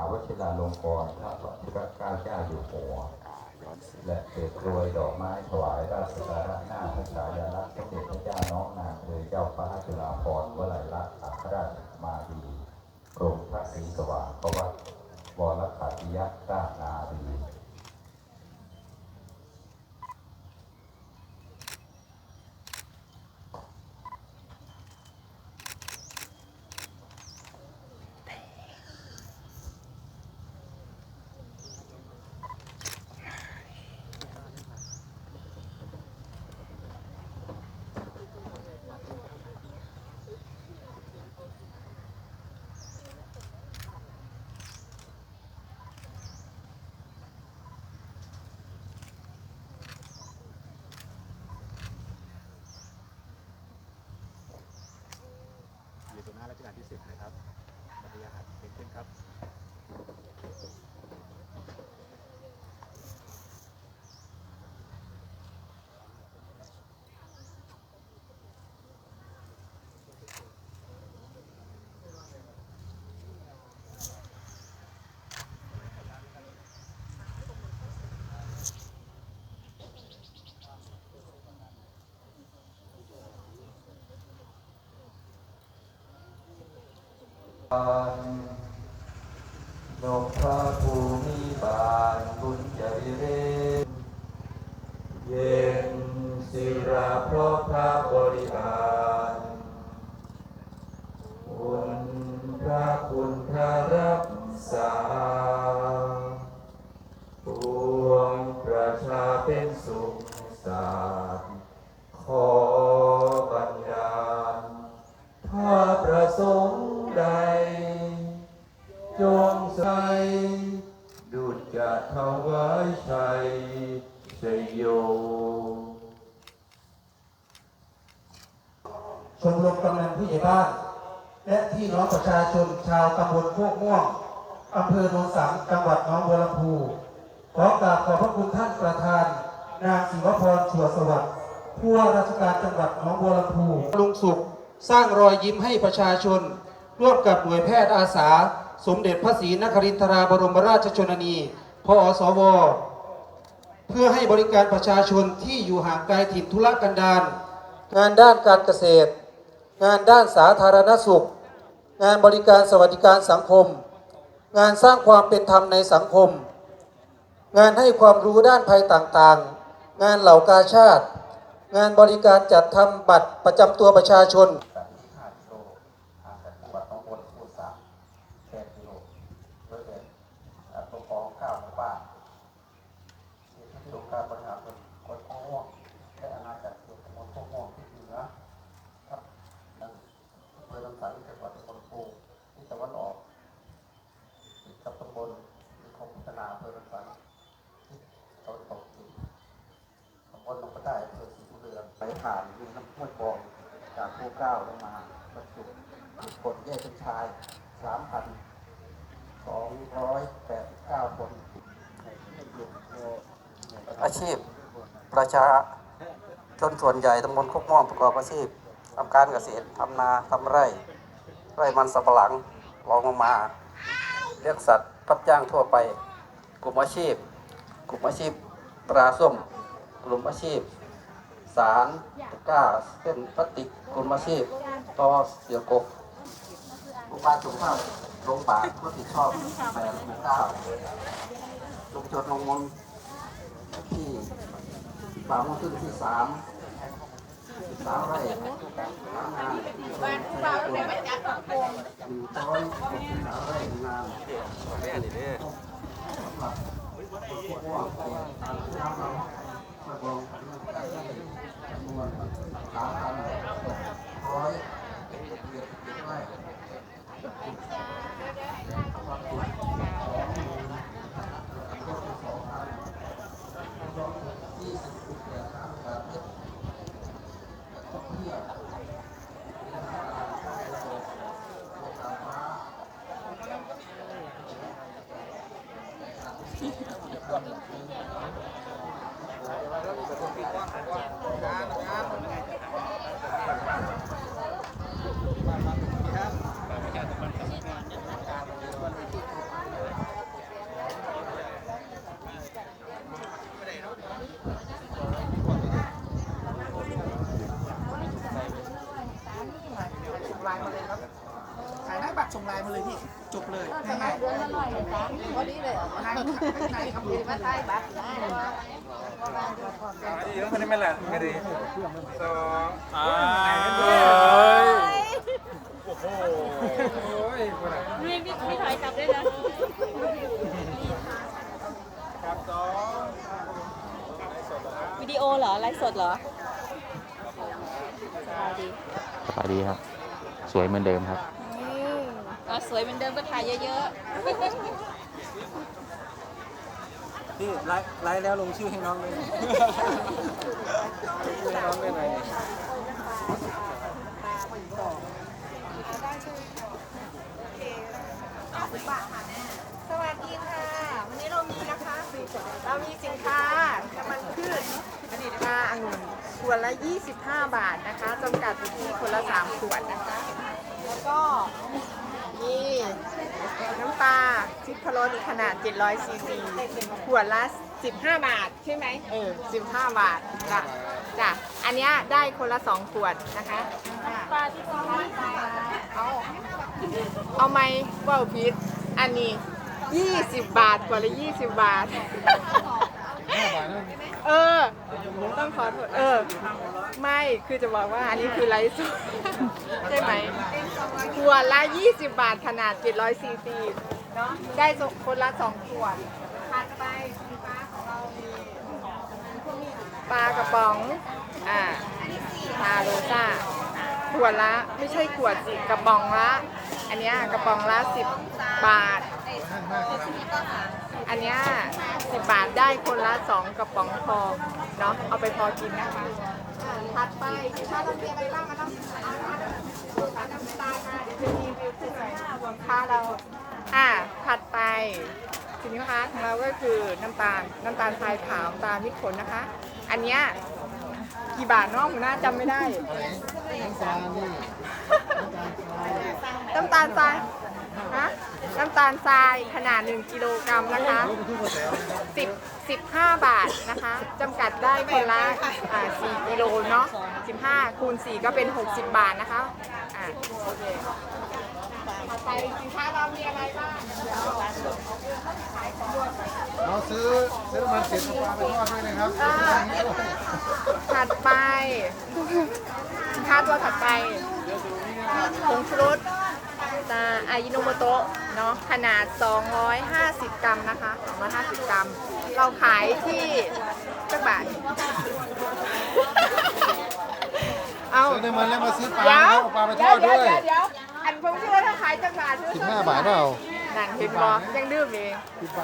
อาวชิราลงกรณ์พระวชิรเก้าเจ้าอยู่หัว และเกิดกรวยดอกไม้ถวายราชสาระหน้าพระฉายาลักษณ์พระเด็จพระเจ้าน้องนางเลยเจ้าฟ้าจุฬาภรณ์วลัยลักษณ์อัครราชมาดีกรมพระศรีสว่างพระวัดวรขัตติยราชนาดี อยู่ตรงหน้ารัชกาลที่สิบนะครับบรรยากาศเกิดขึ้นครับ นกพระภูมิบาลบุญจริเรเย็นศิราเพราะพระบริหารคุณพระคุณพระรับสา จังหวัดหน้องบัวลำพูขอกราบขอบพระคุณท่านประธาน นางศิวพรชัวสวัสดิ์ผู้ว่าราชการจังหวัดหน้องบัวลำพูลุงสุขสร้างรอยยิ้มให้ประชาชน ร่วมกับหน่วยแพทย์อาสา สมเด็จพระศรีนครินทราบรมราชชนนี พอสว เพื่อให้บริการประชาชนที่อยู่ห่างไกลถิ่นธุรกันดาร งานด้านการเกษตร งานด้านสาธารณสุข งานบริการสวัสดิการสังคม งานสร้างความเป็นธรรมในสังคม งานให้ความรู้ด้านภัยต่างๆ งานเหล่ากาชาติ งานบริการจัดทำบัตรประจำตัวประชาชน จากที่ห้ากิโลห่างจากจังหวัดหนองบัวลำพูสามแปดกิโลโดยเป็นอ่าปกครองเก้าหมู่บ้านมีที่องค์การบริหารส่วนกดม่วงและอาณาจักรส่วนตำบลโคกม่วงที่เหนือครับนั่นอำเภอลำสังจังหวัดตำบลปูที่ตะวันออกติดกับตำบลนิคมพัฒนาอำเภอลำสังที่ตะวันตกติด ตำบลลงไปได้อำเภอศรีบุญเรืองไปผ่านริมน้ำห้วยกอง เก้าลงมาบรรจุบุคคลแยกเป็นชายสามพันสองร้อยแปดสิบเก้าคนอาชีพประชาชนส่วนใหญ่ตำบลโคกม่วงประกอบอาชีพทำการเกษตรทำนาทำไร่ ไร่มันสำปะหลังรองลงมาเลี้ยงสัตว์รับจ้างทั่วไป กลุ่มอาชีพ กลุ่มอาชีพปลาส้ม กลุ่มอาชีพ สารตะกร้าเส้นพลาสติกกลุ่มอาชีพตอเสือกกอุปาสุขภาพโรงป่าผู้ติดชอบแปดหมู่เก้าชุมชนลงมนที่ป่ามุ่งขึ้นที่สามสามไร่สามงานบ้านผู้บ่าวแต่ไม่จัดของโกงหนึ่งร้อยหกสิบสามไร่งานแม่ดิเนี่ยสำหรับพวกว่าตามที่เรามาลงจำนวนสามพันร้อยเจ็ดเจ็ดไร่ความจุสองหมื่นก็คือสองพันยี่สิบปีแก่สามแปดเอ็ดท่องเที่ยวมีทางการท่องเที่ยวกาฟ้า เดือนละร้อยเลยจ้ะพอดีเลยดีมาใช้บัตรนะ ดีต้องคนนี้ไม่ละไม่ดีสองอ่าโอ้โหคนละ มีมีมีถอยกลับด้วยนะ ครับสอง วิดีโอเหรอ ไล ฟ์สดเหรอสวัสดีขายดีครับ สวยเหมือนเดิมครับอะสวยเหมือนเดิมก็ถ่ายเยอะพี่ไลฟ์ไลฟ์แล้วลงชื่อให้น้องเลยชื่อให้น้องได้ไหมสวัสดีค่ะ วันนี้เรามีนะคะ เรามีสินค้าน้ำมันพืชปลาองุ่นข วดละ 25 บาทนะคะจำกัดอยู่ที่คนละ 3 ขวดนะคะ แล้วก็มีน้ำปลาชิปพโล้ขนาด 700ซีซีขวดละ 15 บาทใช่ไหมเออ 15 บาทจ้ะจ้ะอันเนี้ยได้คนละ 2 ขวดนะคะปลาที่เอาเอาไหมว่าวพิษอันนี้ 20 บาทกว่าละ 20 บาท เออ ต้องขอโทษเออ ไม่คือจะบอกว่าอันนี้คือไลฟ์สดใช่ไหมขวดละ 20 บาทขนาด 700ซีซีเนาะได้คนละ2ขวดถัดไปสินค้าของเรามีปลากระป๋อง อ่าปลาโรซ่าขวดละไม่ใช่ขวดสิกระป๋องละ อันเนี้ยกระป๋องละ 10 บาท อันเนี้ย10บาทได้คนละ2กระป๋องพอเนาะเอาไปพอกินนะคะอ่าถัดไปสินค้าเรามีอะไรบ้างอะน้ำเอาน้ำน้ำตาลมาเดี๋ยวจะรีวิวสินค้าเราอ่าถัดไปสินค้าของเราก็คือน้ำตาลน้ำตาลทรายขาวน้ำตาลมิตรผลนะคะ อันเนี้ยกี่บาทเน้องหัวหน้าจำไม่ได้น้ำตาลทรายฮะ น้ำตาลทรายขนาด 1 กิโลกรัมนะคะ 10 15 บาทนะคะจำกัดได้คนละอ่า4กิโลเนาะ15 คูณ 4 ก็เป็น 60 บาทนะคะอ่าโอเคต่อไปสินค้าเรามีอะไรบ้าง เราซื้อซื้อน้ำมันเสร็จเอาปลาไปทอดด้วยนะครับอ่า ถัดไปสินค้าตัวถัดไปผงชูรสตาอายิโนโมโตะ เนาะขนาด 250 กรัมนะคะ 250 กรัม เราขายที่สักบาท เอาซื้อน้ำมันแล้วมาซื้อปลาเดี๋ยวนะครับเอาปลาไปทอดด้วย เดี๋ยวเดี๋ยวอันผงชูรสถ้าขายจังบาท15บาทเปล่า นั่นเห็นบอยังดื่มเอง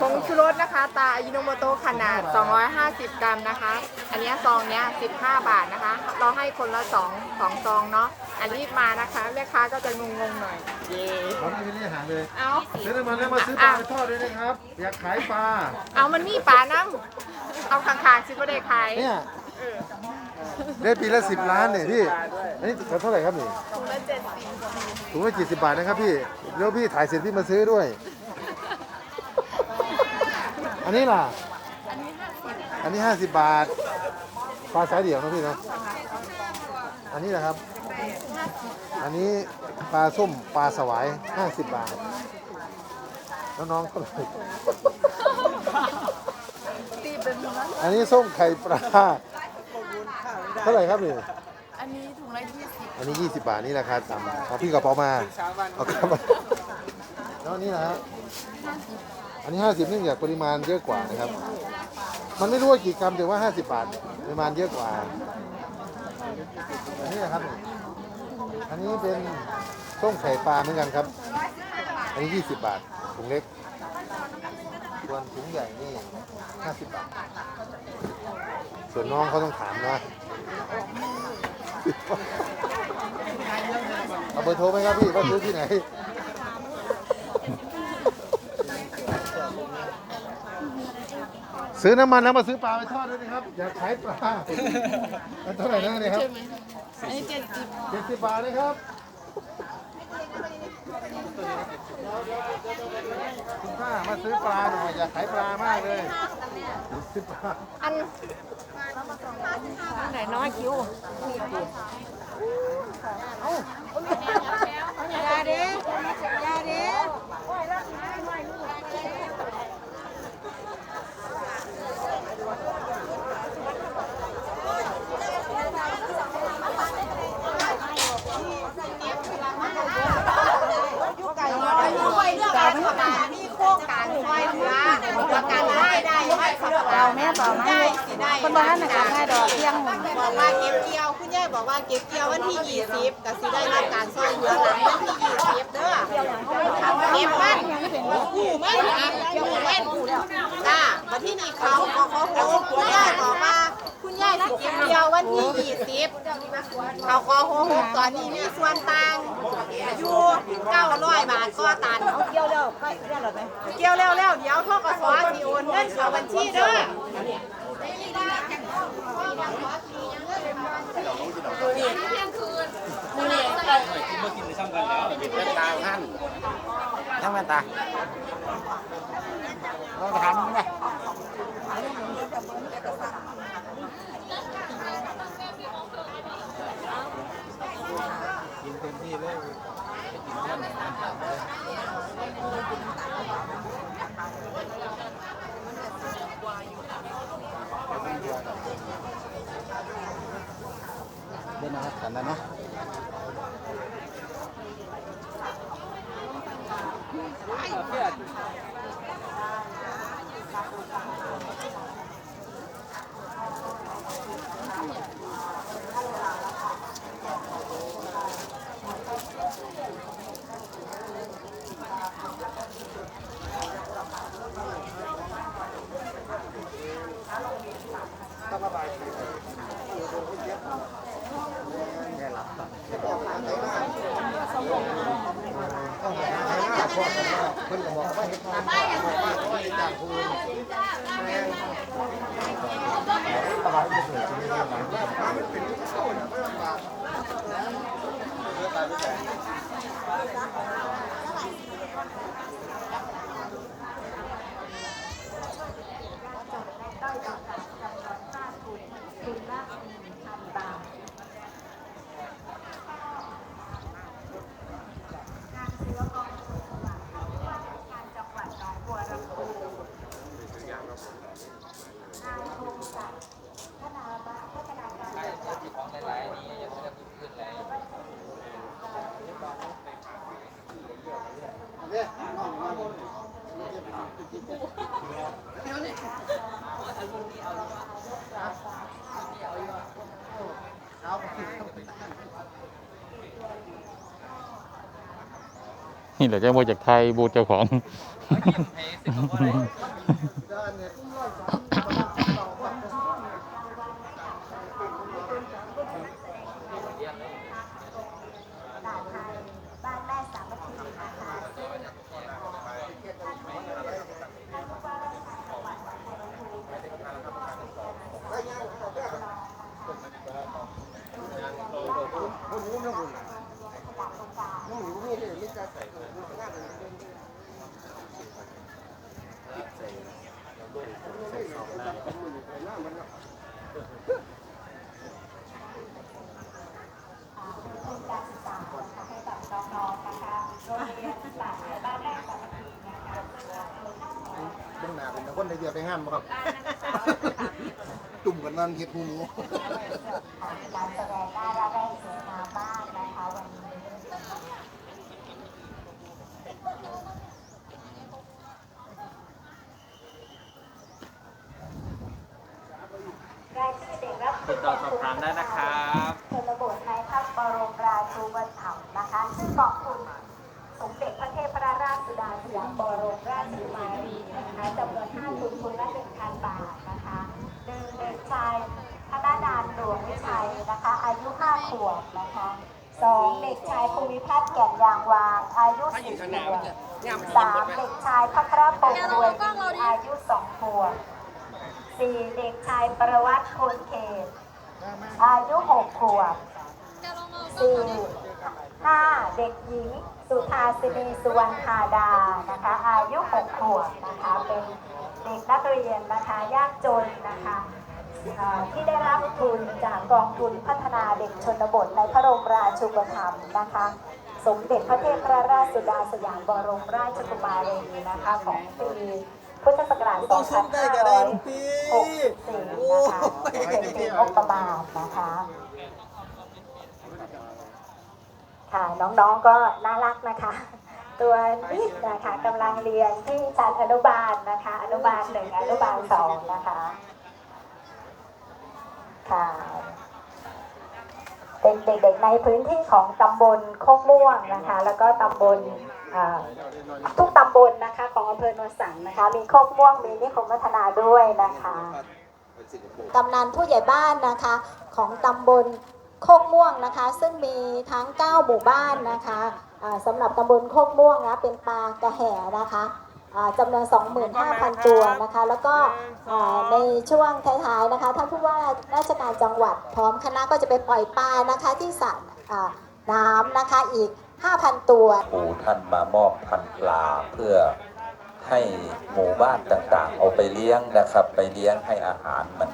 ผงชูรสนะคะ ตาอายิโนโมโตะขนาด 250 กรัมนะคะ อันเนี้ยซองเนี้ย 15 บาทนะคะ เราให้คนละ2 2ซองเนาะอันรีบมานะคะแม่ค้าก็จะงงๆหน่อย เย่ผมไม่ได้หาเลยเอาซื้อน้ำมันแล้วมาซื้อปลาไปทอดด้วยนะครับ อยากขายปลา เอามันมีปลาน้ำเอาข้างๆซิบ่ได้ขายเนี่ยเออ ได้ปีละ10ล้านเนี่ยพี่ อันนี้เท่าไหร่ครับนี่ถุงละเจ็ดสิบถุงละกี่สิบบาทนะครับพี่ แล้วพี่ถ่ายเสร็จพี่มาซื้อด้วย อันนี้ล่ะ อันนี้ห้าสิบบาท ปลาสายเดี่ยวนะพี่นะ อันนี้นะครับ อันนี้ปลาส้มปลาสวายห้าสิบบาท แล้วน้องเท่าไหร่ตีเละอันนี้ส้มไข่ปลา ท่าไหร่ครับนี่อันนี้ถุงละยี่สิบอันนี้ 20 บาทนี่ราคาต่ำเอาพี่กระเป๋ามาเอากระเป๋าแล้วอันนี้นะฮะอันนี้ 50เนื่องจากปริมาณเยอะกว่านะครับ มันไม่รู้ว่ากี่กรัมแต่ว่า 50 บาทปริมาณเยอะกว่า อันนี้นะครับอันนี้เป็นส้มไข่ปลาเหมือนกันครับ อันนี้ 20 บาทถุงเล็กส่วนถุงใหญ่นี่ 50 บาท ส่วนน้องเขาต้องถามนะ เอาเบอร์โทรไหมครับพี่ว่าซื้อที่ไหนซื้อน้ำมันแล้วมาซื้อปลาไปทอดด้วยนะครับ อยากขายปลามันเท่าไหร่นะเนี่ยครับอันนี้เจ็ดสิบเจ็ดสิบบาทนะครับคุณป้ามาซื้อปลาหน่อยอยากขายปลา มากเลยสิบบาทอัน ไหนน้อยคิ้วเอายาเด้ยาเด้ แม่เปล่าไหม ได้สิได้ คนบ้านน่ะก็ได้ดอกเที่ยงหมด บอกว่าเก็บเกี่ยวคุณยายบอกว่าเก็บเกี่ยววันที่ยี่สิบก็สิได้รับการซอยเหลือหลังวันที่ยี่สิบเด้อเก็บมันกู้มันอะกู้มันจ้าวันที่นี่เขาขอขอโหคุณยายบอกว่าคุณยายสิ เก็บเกี่ยววันที่ยี่สิบเขาขอโหตอนนี้มีส่วนต่างอยู่เก้าร้อยบาทก็ตันเกี่ยวแล้วก็เรียกหรอไหมเกี่ยวแล้วแล้วเดี๋ยวทกสสิโอนเงินเข้าบัญชีเด้อยังแม่ตาเราจะทำไง กินเต็มที่เลยไปกินข้าวเหนียวมันตามเลย เล่ นนะครับกันแล้วเนาะนี่แหละจะมาจากไทยบูธเจ้าของ เบื้องหน้าเป็นตะคนได้เดียวไปห้ามบ่ครับ ตุ่มกันนั่นเฮ็ดหูหมูรายชื่อเด็กรับติดต่อสอบถามได้นะครับชนบทในพระบรมราชูปถัมภ์นะคะ ซึ่งกองทุนสมเด็จพระเทพร ราชสุดาสยามบรมราชกุมารีนะคะจำนวน5ทุนทุนละ1,000 บาทนะคะหนึ่งเด็กชายธนดานหลวงวิชัยนะคะ อายุ5ขวบนะคะสองเด็กชายภูมิพัฒน์แก่นยางวางอายุ4ขวบสามเด็กชายพัครพงษ์รวยอายุ2ขวบสี่เด็กชายประวัติคนเขตอายุหกขวบสี่ห้าเด็กหญิง สุธาสินีสุวรรณธาดานะคะอายุหกขวบนะคะเป็นเด็กนักเรียนนะคะยากจนนะคะเอ่อที่ได้รับทุนจากกองทุนพัฒนาเด็กชนบทในพระบรมราชูปถัมภ์นะคะ สมเด็จพระเทพรราชสุดาสยามบรมราชกุมารีนะคะของปีพุทธศักราชต้องซุ่มได้ก็ได้ลูกพี่2564นะคะเป็นปีงบประมาณนะคะ ค่ะ น้องๆก็น่ารักนะคะ ตัวนิดนะคะกำลังเรียนที่ชั้นอนุบาลนะคะ อนุบาลหนึ่งอนุบาลสองนะคะ ค่ะ เป็นเด็กๆในพื้นที่ของตำบลโคกม่วงนะคะ แล้วก็ตำบลทุกตำบลนะคะ ของอำเภอโนนสังนะคะ มีโคกม่วงมีนิคมพัฒนาด้วยนะคะกำนันผู้ใหญ่บ้านนะคะ ของตำบล โคกม่วงนะคะ ซึ่งมีทั้ง 9 หมู่บ้านนะคะสำหรับตำบลโคกม่วงนะเป็นปลากระแห่นะคะจำนวน 25,000 ตัวนะคะ แล้วก็ในช่วงท้ายๆนะคะท่านผู้ว่าราชการจังหวัดพร้อมคณะก็จะไปปล่อยปลานะคะที่สระน้ำนะคะอีก 5,000 ตัวครูท่านมามอบพันปลาเพื่อให้หมู่บ้านต่างๆ เอาไปเลี้ยงนะครับ ไปเลี้ยงให้อาหารมัน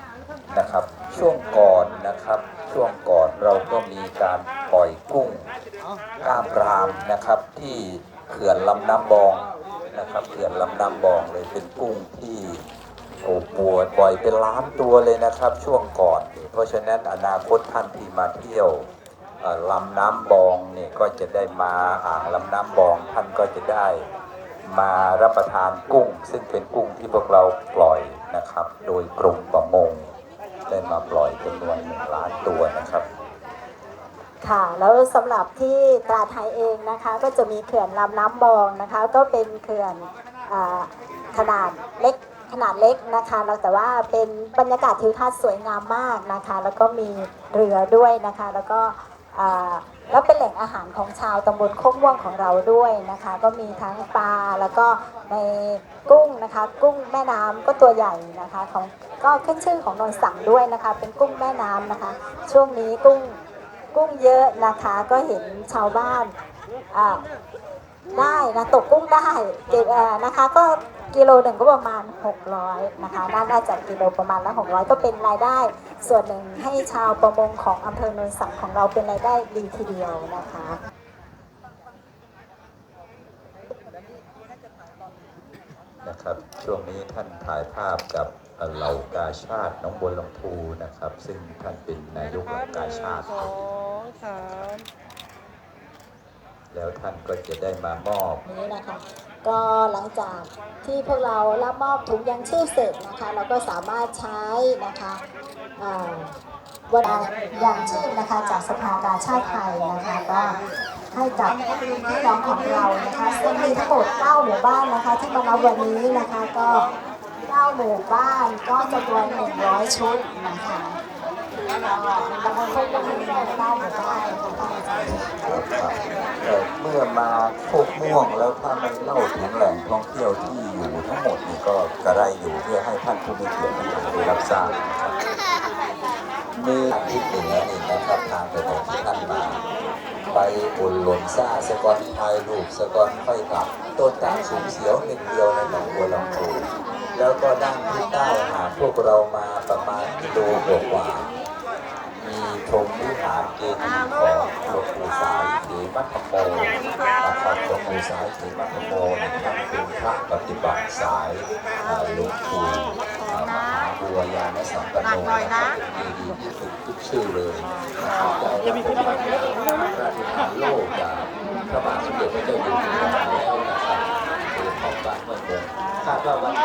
นะครับ ช่วงก่อนนะครับ ช่วงก่อนเราก็มีการปล่อยกุ้งกล้ามรามนะครับ ที่เขื่อนลำน้ำบองนะครับเขื่อนลำน้ำบองเลยเป็นกุ้งที่โอ้ปวดปล่อยเป็นล้านตัวเลยนะครับ ช่วงก่อน เพราะฉะนั้นอนาคตท่านที่มาเที่ยวลำน้ำบองเนี่ยก็จะได้มาอ่างลำน้ำบองท่านก็จะได้มารับประทานกุ้ง ซึ่งเป็นกุ้งที่พวกเราปล่อยนะครับ โดยกรมประมง ได้มาปล่อยจำนวนหนึ่งล้านตัวนะครับ ค่ะแล้วสำหรับที่ตราดไทยเองนะคะก็จะมีเขื่อนลำน้ำบองนะคะ ก็เป็นเขื่อนอขนาดเล็กขนาดเล็กนะคะแล้วแต่ว่าเป็นบรรยากาศทิวทัศน์สวยงามมากนะคะ แล้วก็มีเรือด้วยนะคะ แล้วก็ แล้วเป็นแหล่งอาหารของชาวตำบลโคกม่วงของเราด้วยนะคะ ก็มีทั้งปลาแล้วก็ในกุ้งนะคะ กุ้งแม่น้ำก็ตัวใหญ่นะคะของก็ขึ้นชื่อของนนสังด้วยนะคะ เป็นกุ้งแม่น้ำนะคะ ช่วงนี้กุ้งกุ้งเยอะนะคะก็เห็นชาวบ้านอ่าได้นะตกกุ้งได้เก็บเอ่อนะคะก็ กิโลหนึ่งก็ประมาณ 600นะคะน่าน่าจะกิโลประมาณละ600 ก็เป็นรายได้ ส่วนหนึ่งให้ชาวประมงของอำเภอโนนสังของเราเป็นรายได้ดีทีเดียวนะคะนะครับช่วงนี้ท่านถ่ายภาพกับเหล่ากาชาติน้องบัวลำพูนะครับ ซึ่งท่านเป็นนายกเหล่ากาชาติ แล้วท่านก็จะได้มามอบนี้นะคะ ก็หลังจากที่พวกเรารับมอบถุงยังชีพเสร็จนะคะ เราก็สามารถใช้นะคะวันยังชีพนะคะจากสภากาชาติไทยนะคะก็ให้กับพี่น้องของเรานะคะซึ่งมีทั้งหมด9หมู่บ้านนะคะที่มารับวันนี้นะคะก็9หมู่บ้านก็จำนวน100 ชุดนะคะ เอ่เมื่อมาโคกม่วงแล้วถ้าไม่เล่าถึงแหล่งท่องเที่ยวที่อยู่ทั้งหมดนี่ก็กระไรอยู่เพื่อให้ท่านผู้มีเกียรติได้รับทราบครับมีทางทิศเหนือนี่นะครับทางถนนที่ท่านมาไปอุ่นหล่นซ่าสกอนไทยลูกสกอนค่อยกลับ ต้นตาสูงเสียวหนึ่งเดียวในหนองบัวลำพูแล้วก็ด้านที่ใต้หาพวกเรามาประมาณกิโลกว่า ชมวิหารเจดีย์ของหลวงปู่สายเขมัทโมนะครับหลวงปู่สายเขมัทโมนยท่านเป็นพระปฏิบัติสายหลวงปู่มหาบัวยานสัมปันโนนะครับเป็นเจดีที่ฝึกทุกชื่อเลยนะครับจะมีพระราชทานโลกจากพระบาทสมเด็จพระเจ้าอยู่หัวแล้วนะครับคือของบ้านเมืองคาดว่าวัน